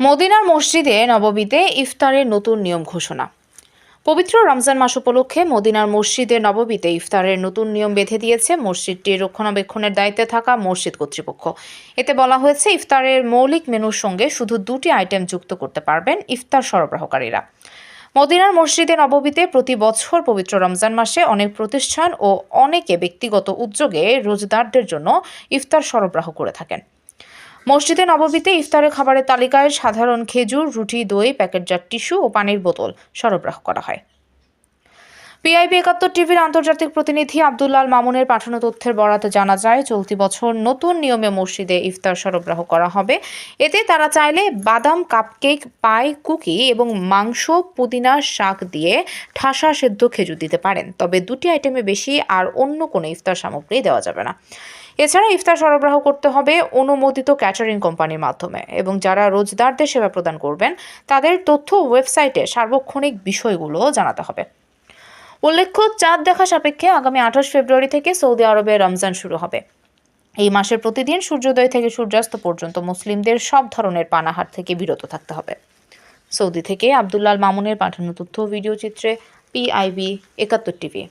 মদিনার মসজিদে নববীতে ইফতারের নতুন নিয়ম ঘোষণা। পবিত্র রমজান মাস উপলক্ষে মদিনার মসজিদে নববীতে ইফতারের নতুন নিয়ম বেঁধে দিয়েছে মসজিদটির রক্ষণাবেক্ষণের দায়িত্বে থাকা মসজিদ কর্তৃপক্ষ। এতে বলা হয়েছে, ইফতারের মৌলিক মেনুর সঙ্গে শুধু দুটি আইটেম যুক্ত করতে পারবেন ইফতার সরবরাহকারীরা। মদিনার মসজিদে নববীতে প্রতি বছর পবিত্র রমজান মাসে অনেক প্রতিষ্ঠান ও অনেকে ব্যক্তিগত উদ্যোগে রোজদারদের জন্য ইফতার সরবরাহ করে থাকেন। মসজিদে নববীতে ইফতারের খাবারের তালিকায় সাধারণ খেজুর, রুটি, দই প্যাকেটজাত টিস্যু ও পানির বোতল সরবরাহ করা হয়। পিআইবি একাত্তর টিভির আন্তর্জাতিক প্রতিনিধি আব্দুল্লাল মামুনের পাঠানো তথ্যের বরাতে জানা যায়, চলতি বছর নতুন নিয়মে মসজিদে ইফতার সরবরাহ করা হবে। এতে তারা চাইলে বাদাম, কাপকেক, পাই, কুকি এবং মাংস, পুদিনা, শাক দিয়ে ঠাসা সেদ্ধ খেজুর দিতে পারেন। তবে দুটি আইটেমে বেশি আর অন্য কোনো ইফতার সামগ্রী দেওয়া যাবে না। এছাড়া ইফতার সরবরাহ করতে হবে অনুমোদিত ক্যাটারিং কোম্পানির মাধ্যমে এবং যারা রোজদারদের সেবা প্রদান করবেন, তাদের তথ্য ওয়েবসাইটে সার্বক্ষণিক বিষয়গুলো জানাতে হবে। উল্লেখ্য, চাঁদ দেখা সাপেক্ষে আগামী আঠাশ ফেব্রুয়ারি থেকে সৌদি আরবে রমজান শুরু হবে। এই মাসের প্রতিদিন সূর্যোদয় থেকে সূর্যাস্ত পর্যন্ত মুসলিমদের সব ধরনের পানাহার থেকে বিরত থাকতে হবে। সৌদি থেকে আবদুল্লাল মামুনের পাঠানো তথ্য ভিডিও চিত্রে পিআইবি একাত্তর টিভি।